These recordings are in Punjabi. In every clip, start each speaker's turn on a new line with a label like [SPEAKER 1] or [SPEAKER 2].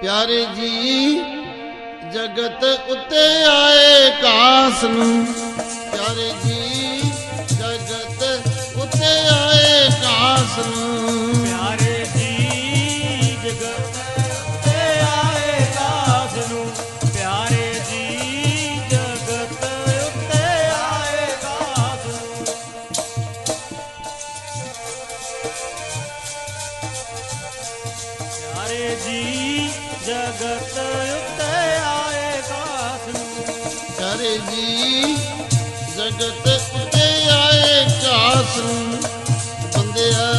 [SPEAKER 1] ਪਿਆਰੇ ਜੀ ਜਗਤ ਉੱਤੇ ਆਏ ਕਾਸ ਨੂੰ। ਪਿਆਰੇ ਜੀ ਜਗਤ ਉਤੇ ਆਏ ਕਾਸ ਨੂੰ।
[SPEAKER 2] ਜਗਤ ਉੱਤੇ ਆਏ ਕਾਸ ਨੂੰ। ਪਿਆਰੇ ਜੀ ਜਗਤ ਉੱਤੇ ਆਏ ਕਾਸ ਨੂੰ।
[SPEAKER 1] ਬੰਦਿਆ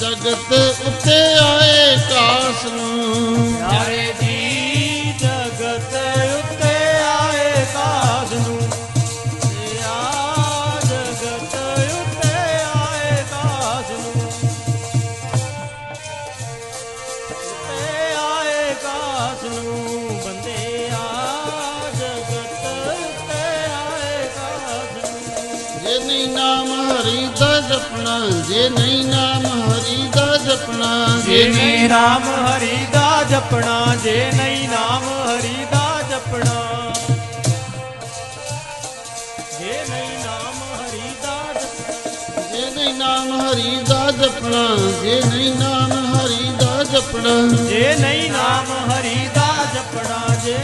[SPEAKER 1] ਜਗਤ ਉੱਤੇ ਆਏ ਕਾਸ ਨੂੰ।
[SPEAKER 2] ਪਿਆਰੇ ਜੀ ਜਗਤ ਉੱਤੇ ਆਏ ਕਾਸ ਨੂੰ। ਤੇ
[SPEAKER 1] ਜੇ ਨਹੀਂ ਨਾਮ ਹਰੀ ਦਾ ਜਪਣਾ ਜੇ ਨਹੀਂ ਨਾਮ ਹਰੀ ਦਾ ਜਪਣਾ
[SPEAKER 2] ਜੇ ਨਹੀਂ ਨਾਮ ਹਰੀ ਦਾ ਜਪਣਾ ਜੇ ਨਹੀਂ ਨਾਮ ਹਰੀ ਦਾ ਜਪਣਾ। ਜੇ ਨਹੀਂ ਨਾਮ ਹਰੀ ਦਾ ਜਪਣਾ।
[SPEAKER 1] ਜੇ ਨਹੀਂ ਨਾਮ ਹਰੀ ਦਾ ਜਪਣਾ ਜੇ ਨਹੀਂ ਨਾਮ ਹਰੀ ਦਾ ਜਪਣਾ।
[SPEAKER 2] ਜੇ ਨਹੀਂ ਨਾਮ ਹਰੀ ਦਾ ਜਪਣਾ ਜੇ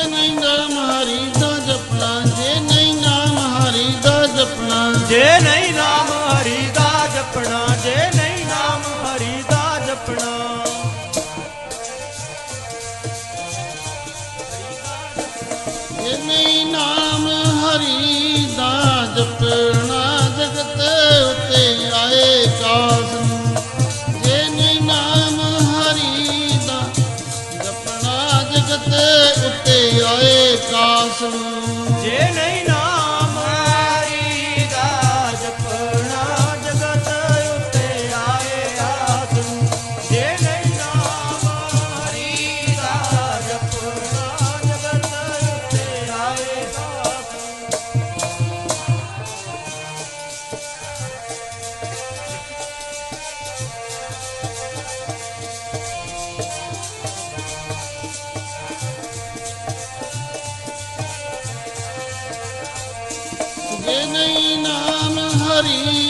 [SPEAKER 1] ਜੇ ਨਹੀਂ ਨਾਮ ਹਰੀ ਦਾ ਜਪਣਾ ਜੇ ਨਹੀਂ ਨਾਮ ਹਰੀ ਦਾ ਜਪਣਾ।
[SPEAKER 2] ਜੇ ਨਹੀਂ ਨਾਮ ਹਰੀ ਦਾ ਜਪਣਾ ਜੇ ਨਹੀਂ ਨਾਮ ਹਰੀ ਦਾ ਜਪਣਾ।
[SPEAKER 1] ਜੇ ਨਹੀਂ समझे એ નહીં નામ હરી